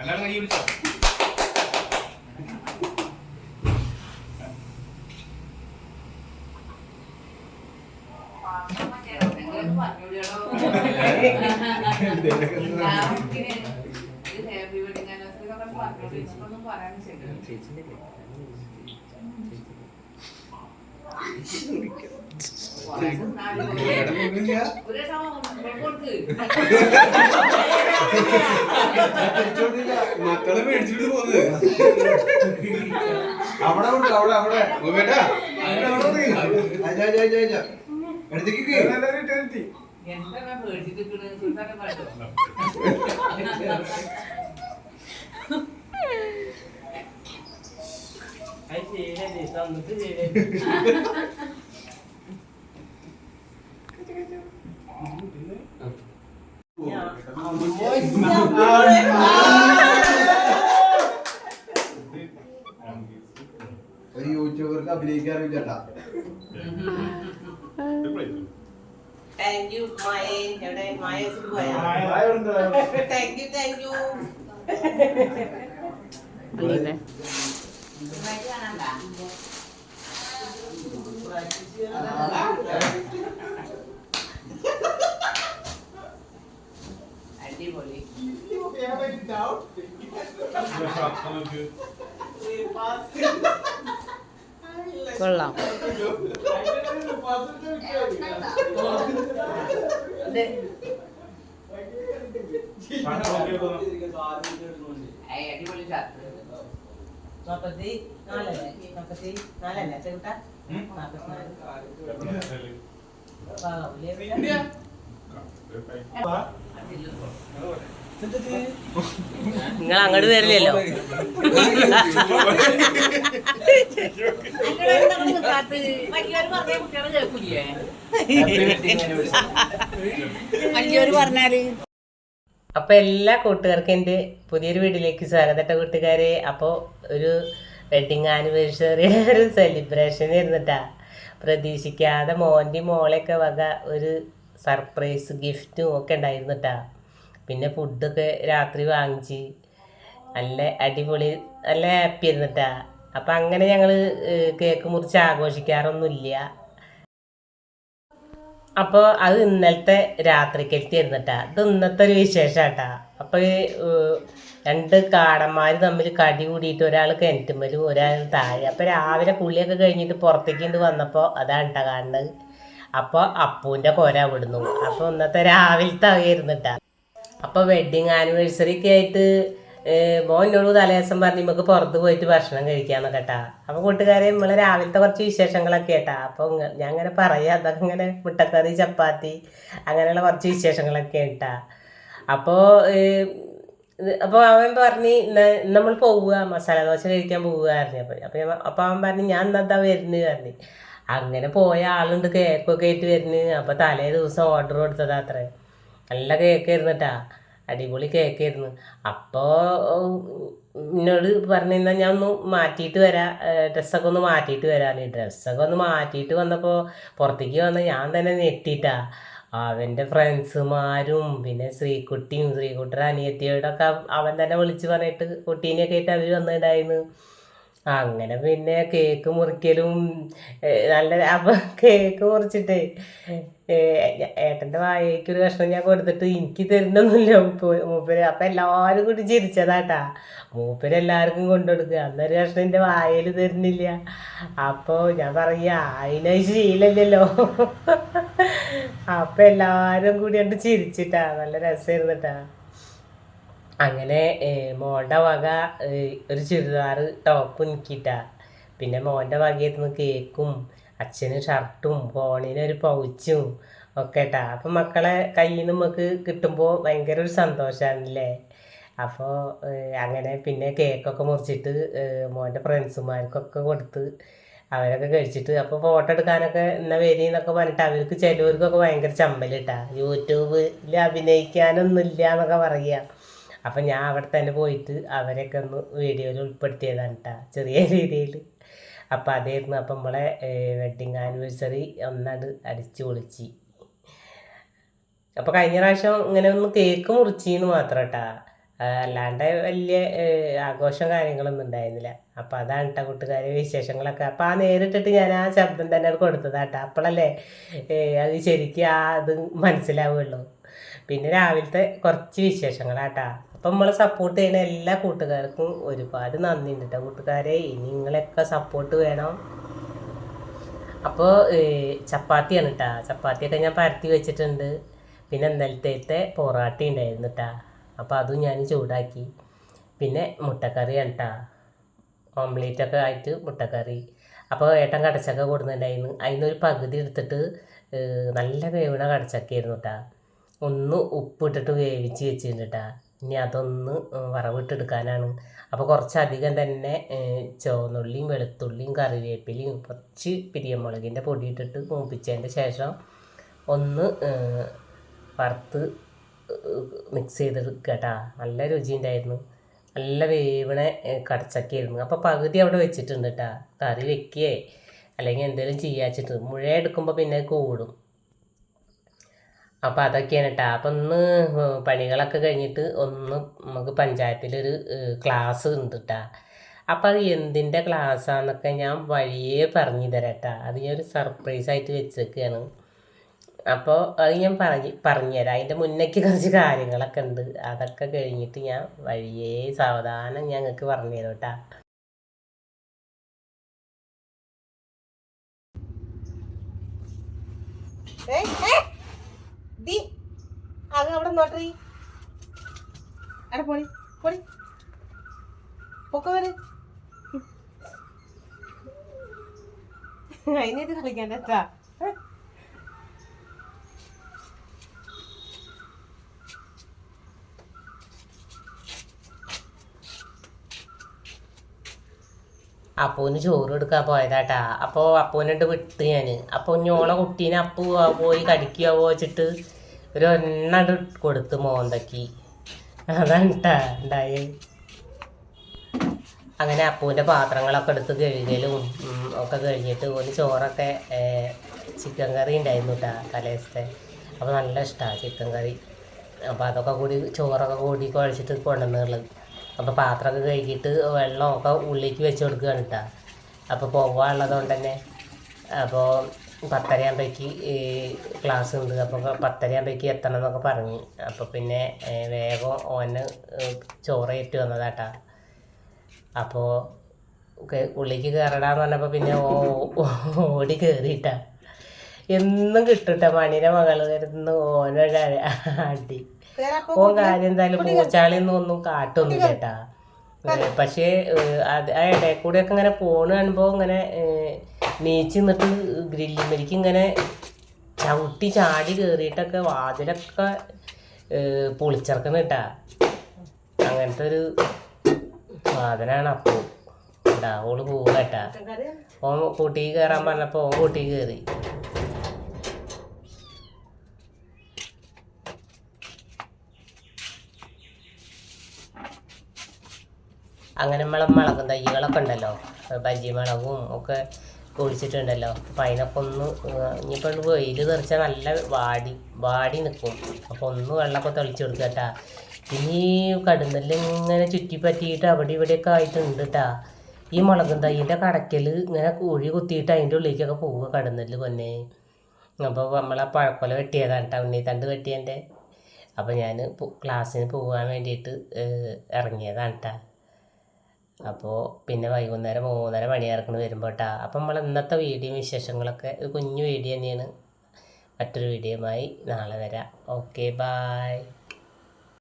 അല്ലാതെ കൈ പിടിച്ചോ. ഹാപ്പി മക്കളെ മേടിച്ചിട്ട് പോന്നത്. അവിടെ ഉണ്ട് അവിടെ അവിടെ. ബേട്ടാ പാട്ടോ ഒരു യൂട്യൂബർക്ക് അഭിനയിക്കാറില്ല ചേട്ടാ താങ്ക് യു മായ എവിടെ Maya thank you thank you കൊള്ളാം ഏയ് അടിപൊളി ഷർട്ട് നാപ്പത്തി നാലല്ലേ? നാപ്പത്തി നാലല്ലേ? ഭാഗമില്ലേ നിങ്ങൾ അങ്ങോട്ട് വരില്ലല്ലോ. വലിയൊരു പറഞ്ഞാൽ അപ്പൊ എല്ലാ കൂട്ടുകാർക്കും എന്റെ പുതിയൊരു വീട്ടിലേക്ക് സ്വാഗതട്ട കൂട്ടുകാരെ. അപ്പോൾ ഒരു വെഡിങ് ആനിവേഴ്സറി ഒരു സെലിബ്രേഷൻ ഇരുന്നിട്ടാ പ്രതീക്ഷിക്കാതെ മോന്റെ മോളെയൊക്കെ വക ഒരു സർപ്രൈസ് ഗിഫ്റ്റും ഒക്കെ ഉണ്ടായിരുന്നിട്ടാ. പിന്നെ ഫുഡൊക്കെ രാത്രി വാങ്ങിച്ച്. നല്ല അടിപൊളി നല്ല ഹാപ്പി ആയിരുന്നിട്ടാ. അപ്പം അങ്ങനെ ഞങ്ങൾ കേക്ക് മുറിച്ച് ആഘോഷിക്കാറൊന്നുമില്ല. അപ്പോൾ അത് ഇന്നലത്തെ രാത്രിക്കലത്തെ ഇരുന്നിട്ടാ ഇത് ഇന്നത്തെ ഒരു വിശേഷാട്ടാ. അപ്പോൾ രണ്ട് കാടന്മാർ തമ്മിൽ കടി കൂടിയിട്ട് ഒരാൾ കിണറ്റുമ്മലും ഒരാൾ താഴെ. അപ്പോൾ രാവിലെ കുളിയൊക്കെ കഴിഞ്ഞിട്ട് പുറത്തേക്ക് ഇണ്ട് വന്നപ്പോൾ അതാണ് കേട്ടോ കാണുന്നത്. അപ്പോൾ അപ്പൂന്റെ കൊര വിടുന്നു അപ്പോൾ ഇന്നത്തെ രാവിലത്തെ ഇരുന്നിട്ടാ അപ്പോൾ വെഡിങ് ആനിവേഴ്സറി ഒക്കെ ആയിട്ട് മോൻ എന്നോട് തലേദിവസം പറഞ്ഞ് നമുക്ക് പുറത്ത് പോയിട്ട് ഭക്ഷണം കഴിക്കാന്ന് കേട്ടാ. അപ്പോൾ കൂട്ടുകാരെ നമ്മളെ രാവിലത്തെ കുറച്ച് വിശേഷങ്ങളൊക്കെ കേട്ടാ. ഇങ്ങ- ഞാൻ അങ്ങനെ പറയാം അതൊക്കെ ഇങ്ങനെ മുട്ടക്കറി ചപ്പാത്തി അങ്ങനെയുള്ള കുറച്ച് വിശേഷങ്ങളൊക്കെ കേട്ടാ. അപ്പോൾ അപ്പോൾ അവൻ പറഞ്ഞ് "ന- നമ്മൾ പോവുക മസാല ദോശ കഴിക്കാൻ പോവുക പറഞ്ഞു. അപ്പോൾ ഞാൻ- അപ്പോൾ അവൻ പറഞ്ഞു ഞാൻ എന്താ വരുന്നത് പറഞ്ഞു. അങ്ങനെ പോയ ആളുണ്ട് കേക്കൊക്കെ ആയിട്ട് വരുന്നത് അപ്പോൾ തലേ ദിവസം ഓർഡർ കൊടുത്തതാ അത്രേ. നല്ല കേക്ക് കേട്ടാ അടിപൊളി കേക്കായിരുന്നു. അപ്പോൾ എന്നോട് പറഞ്ഞാൽ ഞാൻ ഒന്ന് മാറ്റിയിട്ട് വരാം ഡ്രസ്സൊക്കെ ഒന്ന് മാറ്റിയിട്ട് വരാൻ ഡ്രസ്സൊക്കെ ഒന്ന് മാറ്റിയിട്ട് വന്നപ്പോൾ പുറത്തേക്ക് വന്ന ഞാൻ തന്നെ ഞെട്ടിട്ടാ. അവന്റെ ഫ്രണ്ട്സുമാരും പിന്നെ ശ്രീകുട്ടിയും ശ്രീകുട്ടിയുടെ അനിയത്തിയോടൊക്കെ അവൻ തന്നെ വിളിച്ച് പറഞ്ഞിട്ട് കുട്ടീനെയൊക്കെ ആയിട്ട് അവർ വന്നിട്ടുണ്ടായിരുന്നു. അങ്ങനെ പിന്നെ കേക്ക് മുറിക്കലും നല്ല അപ്പം കേക്ക് മുറിച്ചിട്ട് ഏട്ടന്റെ വായയ്ക്ക് ഒരു കഷ്ണം ഞാൻ കൊടുത്തിട്ട് എനിക്ക് തരുന്നൊന്നുമില്ല മൂപ്പ- മൂപ്പര്. അപ്പം എല്ലാവരും കൂടി ചിരിച്ചതാട്ടാ. മൂപ്പര് എല്ലാവർക്കും കൊണ്ടുകൊടുക്കുക അന്നൊരു കഷ്ണം എന്റെ വായയിൽ തരുന്നില്ല. അപ്പോൾ ഞാൻ പറയാ അതിന് ശീലമില്ലല്ലോ അപ്പം എല്ലാവരും കൂടി കണ്ട് ചിരിച്ചിട്ടാ. നല്ല രസമായിരുന്നിട്ടാ. അങ്ങനെ മോളുടെ വക ഒരു ചുരിദാർ ടോപ്പ് എനിക്കിട്ടാ പിന്നെ മോന്റെ വകയായിരുന്നു കേക്കും അച്ഛന് ഷർട്ടും ഫോണിനൊരു പൗച്ചും ഒക്കെ ഇട്ടാ അപ്പം മക്കളെ കയ്യിൽ നിന്ന് നമുക്ക് കിട്ടുമ്പോൾ ഭയങ്കര ഒരു സന്തോഷമാണല്ലേ അപ്പോൾ അങ്ങനെ പിന്നെ കേക്കൊക്കെ മുറിച്ചിട്ട് മോന്റെ ഫ്രണ്ട്സുമാർക്കൊക്കെ കൊടുത്ത് അവരൊക്കെ കഴിച്ചിട്ട് അപ്പോൾ ഫോട്ടോ എടുക്കാനൊക്കെ എന്നാ വരി എന്നൊക്കെ പറഞ്ഞിട്ട് അവർക്ക് ചിലവർക്കൊക്കെ ഭയങ്കര ചമ്മലിട്ടാ. യൂട്യൂബിൽ അഭിനയിക്കാനൊന്നുമില്ല എന്നൊക്കെ പറയുക അപ്പം ഞാൻ അവിടെ തന്നെ പോയിട്ട് അവരെയൊക്കെ ഒന്ന് വീഡിയോയിൽ ഉൾപ്പെടുത്തിയതാണ് കേട്ടോ ചെറിയ രീതിയിൽ. അപ്പം അതായിരുന്നു അപ്പം നമ്മളെ വെഡിങ് ആനിവേഴ്സറി ഒന്നത് അടിച്ചു പൊളിച്ച്. അപ്പോൾ കഴിഞ്ഞ പ്രാവശ്യം ഇങ്ങനെ ഒന്ന് കേക്ക് മുറിച്ചിന്ന് മാത്രം കേട്ടാ അല്ലാണ്ട് വലിയ ആഘോഷം കാര്യങ്ങളൊന്നും ഉണ്ടായിരുന്നില്ല. അപ്പം അതാണ് കേട്ടോ കൂട്ടുകാരെ വിശേഷങ്ങളൊക്കെ. അപ്പം ആ നേരിട്ടിട്ട് ഞാൻ ആ ശബ്ദം തന്നെ കൊടുത്തതാട്ടോ അപ്പോഴല്ലേ അത് ശരിക്കും ആ അത് മനസ്സിലാവുള്ളൂ. പിന്നെ രാവിലത്തെ കുറച്ച് വിശേഷങ്ങളാട്ടാ അപ്പം നമ്മളെ സപ്പോർട്ട് ചെയ്യുന്ന എല്ലാ കൂട്ടുകാർക്കും ഒരുപാട് നന്ദി ഉണ്ട് കേട്ടോ കൂട്ടുകാരെ. ഇനി നിങ്ങളെയൊക്കെ സപ്പോർട്ട് വേണം. അപ്പോൾ ചപ്പാത്തിയാണ് കേട്ടാ ചപ്പാത്തിയൊക്കെ ഞാൻ പരത്തി വെച്ചിട്ടുണ്ട്. പിന്നെ ഇന്നലത്തെ പൊറാട്ട ഉണ്ടായിരുന്നു കേട്ടാ അപ്പോൾ അതും ഞാൻ ചൂടാക്കി. പിന്നെ മുട്ടക്കറിയാണ് കേട്ടാ ഓംലേറ്റ് ഒക്കെ ആയിട്ട് മുട്ടക്കറി. അപ്പോൾ ഏട്ടൻ കടച്ചക്ക കൊടുക്കുന്നുണ്ടായിരുന്നു അതിനൊരു പകുതി എടുത്തിട്ട് നല്ല വേവണ കടച്ചക്കയായിരുന്നു കേട്ടാ ഒന്ന് ഉപ്പിട്ടിട്ട് വേവിച്ച് വെച്ചിട്ടുണ്ട് കേട്ടാ ഇനി അതൊന്ന് വറവിട്ടെടുക്കാനാണ്. അപ്പോൾ കുറച്ചധികം തന്നെ ചുവന്നുള്ളിയും വെളുത്തുള്ളിയും കറിവേപ്പിലയും കുറച്ച് പിരിയമുളകിന്റെ പൊടി ഇട്ടിട്ട് മൂപ്പിച്ചതിന്റെ ശേഷം ഒന്ന് വറുത്ത് മിക്സ് ചെയ്തെടുക്കുക കേട്ടാ നല്ല രുചിയുണ്ടായിരുന്നു. നല്ല വേവണ കടച്ചക്കായിരുന്നു അപ്പോൾ പകുതി അവിടെ വെച്ചിട്ടുണ്ട് കേട്ടാ കറി വെക്കുകയെ അല്ലെങ്കിൽ എന്തെങ്കിലും ചെയ്യാച്ചിട്ട്. മുഴ എടുക്കുമ്പോൾ പിന്നെ കൂടും. അപ്പോൾ അതൊക്കെയാണ് കേട്ടോ അപ്പം ഒന്ന് പണികളൊക്കെ കഴിഞ്ഞിട്ട് ഒന്ന് നമുക്ക് പഞ്ചായത്തിലൊരു ക്ലാസ് ഉണ്ട് കേട്ടോ അപ്പം അത് എന്തിന്റെ ക്ലാസ്സാന്നൊക്കെ ഞാൻ വഴിയേ പറഞ്ഞു തരാം കേട്ടോ അത് ഞാൻ ഒരു സർപ്രൈസ് ആയിട്ട് വെച്ചേക്കാണ്. അപ്പോൾ അത് ഞാൻ പറഞ്ഞ് പറഞ്ഞുതരാം അതിന്റെ മുന്നേക്ക് കുറച്ച് കാര്യങ്ങളൊക്കെ ഉണ്ട്. അതൊക്കെ കഴിഞ്ഞിട്ട് ഞാൻ വഴിയേ സാവധാനം ഞങ്ങൾക്ക് പറഞ്ഞു തരാം കേട്ടോ ദി അത് അവിടെ നോട്ടറി അവിടെ പോടി പോടി. പൊക്ക വരെ അതിനായിട്ട് കളിക്കണ്ട കേട്ടാ. അപ്പൂന് ചോറ് എടുക്കാൻ പോയതാട്ടാ. അപ്പോൾ അപ്പൂനുണ്ട് വിട്ട് ഞാൻ അപ്പോൾ ഞോളെ കുട്ടീനെ അപ്പു പോയി കടിക്കുക വെച്ചിട്ട് ഒരു എണ്ണ കൊടുത്ത് മോന്തക്കി അതാണ് കേട്ടാ ഉണ്ടായി അങ്ങനെ അപ്പൂന്റെ പാത്രങ്ങളൊക്കെ എടുത്ത് കഴുകലും ഒക്കെ കഴിഞ്ഞിട്ട് ഒരു ചോറൊക്കെ ചിക്കൻ കറി ഉണ്ടായിരുന്നു കേട്ടാ തലേസത്തെ. അപ്പോൾ നല്ല ഇഷ്ടമാണ് ചിക്കൻ കറി. അപ്പോൾ അതൊക്കെ കൂടി ചോറൊക്കെ കൂടി കുഴച്ചിട്ട് കൊണ്ടുവന്നുള്ളത് അപ്പോൾ പാത്രമൊക്കെ കഴുകിയിട്ട് വെള്ളമൊക്കെ ഉള്ളിലേക്ക് വെച്ച് കൊടുക്കുകയാണ് കേട്ടോ അപ്പോൾ പോകാനുള്ളത് കൊണ്ട് തന്നെ അപ്പോൾ പത്തരയാകുമ്പോഴേക്ക് ക്ലാസ് ഉണ്ട്. അപ്പോൾ പത്തരയാകുമ്പോഴേക്ക് എത്തണം എന്നൊക്കെ പറഞ്ഞു. അപ്പോൾ പിന്നെ വേഗം ഓന് ചോറ് ഏറ്റു വന്നതാട്ടാ അപ്പോൾ ഉള്ളിലേക്ക് കയറടാന്ന് പറഞ്ഞപ്പോൾ പിന്നെ ഓ ഓടി കയറിയിട്ടാ എന്നും കിട്ടുട്ട മണിയുടെ മകൾ വരുന്ന. ഓനൊരു അടി. ഓൻ കാര്യം എന്തായാലും പൂച്ചാളിന്ന് ഒന്നും കാട്ടൊന്നും കേട്ടാ പക്ഷേ ആ ഇടയിൽ കൂടെയൊക്കെ ഇങ്ങനെ പോണ കാണുമ്പോൾ ഇങ്ങനെ നീച്ച് നിന്നിട്ട് ഗ്രില്ലിമരിക്ക് ഇങ്ങനെ ചവിട്ടി ചാടി കയറിയിട്ടൊക്കെ വാതിലൊക്കെ ഏഹ്, പൊളിച്ചിറക്കുന്ന കേട്ടാ അങ്ങനത്തെ ഒരു സാധനാണ് അപ്പോൾ ഓൾ പോവാട്ടാ ഓൻ കൂട്ടി കയറാൻ പറഞ്ഞപ്പോൾ ഓൻ കൂട്ടി കയറി അങ്ങനെ നമ്മളെ മുളകും തൈകളൊക്കെ ഉണ്ടല്ലോ. ബജ്ജി മുളകും ഒക്കെ കുഴിച്ചിട്ടുണ്ടല്ലോ അപ്പം അതിനൊക്കെ ഒന്ന് ഇനിയിപ്പോൾ വെയിൽ തെറിച്ചാൽ നല്ല വാടി വാടി നിൽക്കും അപ്പോൾ ഒന്ന് വെള്ളമൊക്കെ തെളിച്ച് കൊടുക്കുക കേട്ടാ. പിന്നെ ഈ കടുന്നെല്ലാം ഇങ്ങനെ ചുറ്റിപ്പറ്റിയിട്ട് അവിടെ ഇവിടെയൊക്കെ ആയിട്ടുണ്ട് കേട്ടാ ഈ മുളകും തൈന്റെ കടക്കൽ ഇങ്ങനെ കുഴി കുത്തിയിട്ട് അതിന്റെ ഉള്ളിലേക്കൊക്കെ പോവുക കടുന്നെല്ല് പൊന്നെ. അപ്പോൾ നമ്മളെ പഴക്കൊല വെട്ടിയതാണ് കേട്ടോ ഉണ്ണിത്തണ്ട് വെട്ടിയതിന്റെ അപ്പോൾ ഞാൻ ക്ലാസ്സിന് പോകാൻ വേണ്ടിയിട്ട് ഇറങ്ങിയതാണ് കേട്ടോ അപ്പോൾ പിന്നെ വൈകുന്നേരം മൂന്നര മണിയാർക്കണ് വരുമ്പോൾ കേട്ടോ അപ്പം നമ്മൾ ഇന്നത്തെ വീഡിയോ വിശേഷങ്ങളൊക്കെ ഒരു കുഞ്ഞു വീഡിയോ തന്നെയാണ്. മറ്റൊരു വീഡിയോയുമായി നാളെ വരാം. Okay bye.